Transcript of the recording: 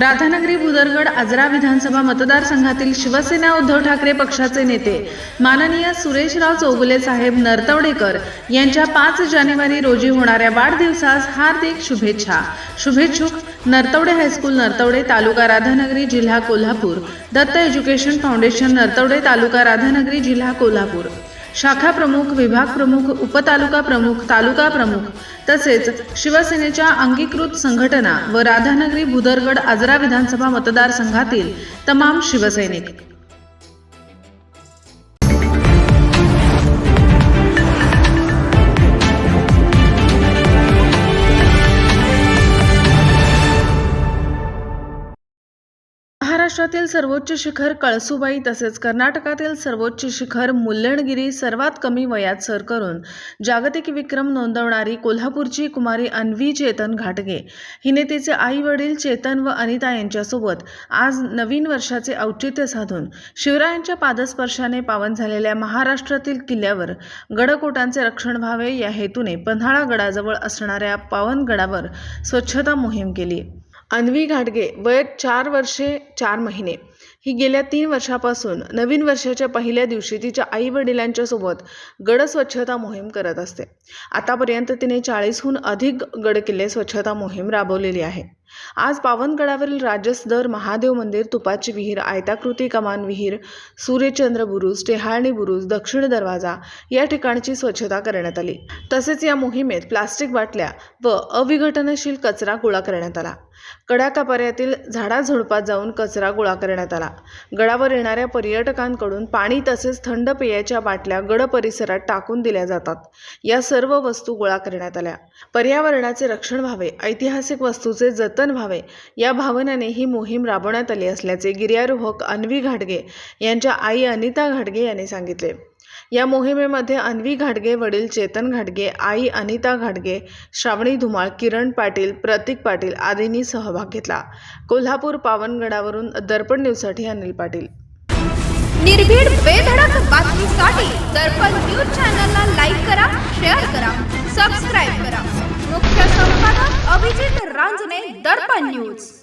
राधानगरी भुदरगड आजरा विधानसभा मतदारसंघातील शिवसेना उद्धव ठाकरे पक्षाचे नेते माननीय सुरेशराव चौगुले साहेब नरतवडेकर यांच्या पाच जानेवारी रोजी होणाऱ्या वाढदिवसास हार्दिक शुभेच्छा. शुभेच्छुक नरतवडे हायस्कूल नरतवडे तालुका राधानगरी जिल्हा कोल्हापूर. दत्त एज्युकेशन फाउंडेशन नरतवडे तालुका राधानगरी जिल्हा कोल्हापूर. शाखा प्रमुख विभाग प्रमुख उपतालुका प्रमुख तालुका प्रमुख तसेच शिवसेनेच्या अंगीकृत संघटना व राधानगरी भुदरगड आजरा विधानसभा मतदारसंघातील तमाम शिवसैनिक. महाराष्ट्रातील सर्वोच्च शिखर कळसुबाई तसेच कर्नाटकातील सर्वोच्च शिखर मुल्लणगिरी सर्वात कमी वयात सर करून जागतिक विक्रम नोंदवणारी कोल्हापूरची कुमारी अन्वी चेतन घाटगे. हिने तिचे आई वडील चेतन व अनिता यांच्यासोबत आज नवीन वर्षाचे औचित्य साधून शिवरायांच्या पादस्पर्शाने पावन झालेल्या महाराष्ट्रातील किल्ल्यावर गडकोटांचे रक्षण व्हावे या हेतूने पन्हाळा गडाजवळ असणाऱ्या पावनगडावर स्वच्छता मोहीम केली. अन्वी घाटगे वय चार वर्षे चार महिने. ही गेल्या तीन वर्षापासून नवीन वर्षाच्या पहिल्या दिवशी तिच्या आई वडिलांच्या सोबत गड स्वच्छता मोहीम करत असते. आतापर्यंत तिने चाळीसहून अधिक गडकिल्ले स्वच्छता मोहीम राबवलेली आहे. आज पावनगडावरील राजसदर महादेव मंदिर तुपाची विहीर आयताकृती कमान विहीर सूर्यचंद्र बुरुज टेहाळणी बुरुज दक्षिण दरवाजा या ठिकाणची स्वच्छता करण्यात आली. तसेच या मोहिमेत प्लास्टिक बाटल्या व अविघटनशील कचरा गोळा करण्यात आला. कड्याकापाऱ्यातील झाडाझुडपात जाऊन कचरा गोळा करण्यात आला. गडावर येणाऱ्या पर्यटकांकडून पाणी तसेच थंड पेयाच्या बाटल्या गड परिसरात टाकून दिल्या जातात. या सर्व वस्तू गोळा करण्यात आल्या. पर्यावरणाचे रक्षण व्हावे ऐतिहासिक वस्तूचे जतन व्हावे. या भावनेने ही मोहीम राबवण्यात आली असल्याचे गिर्यारोहक अन्वी घाटगे यांच्या आई अनिता घाटगे यांनी सांगितले. या मोहिमेमध्ये अन्वी घाटगे वडील चेतन घाटगे आई अनिता घाटगे श्रावणी धुमाळ किरण पाटील प्रतीक पाटील आदींनी सहभाग घेतला. कोल्हापूर पावनगडावरून दर्पण न्यूजसाठी अनिल पाटील. निर्भीड बेधडक बातमीसाठी दर्पण न्यूज चॅनलला लाईक करा शेअर करा सबस्क्राईब करा. रांजणे दर्पण न्यूज.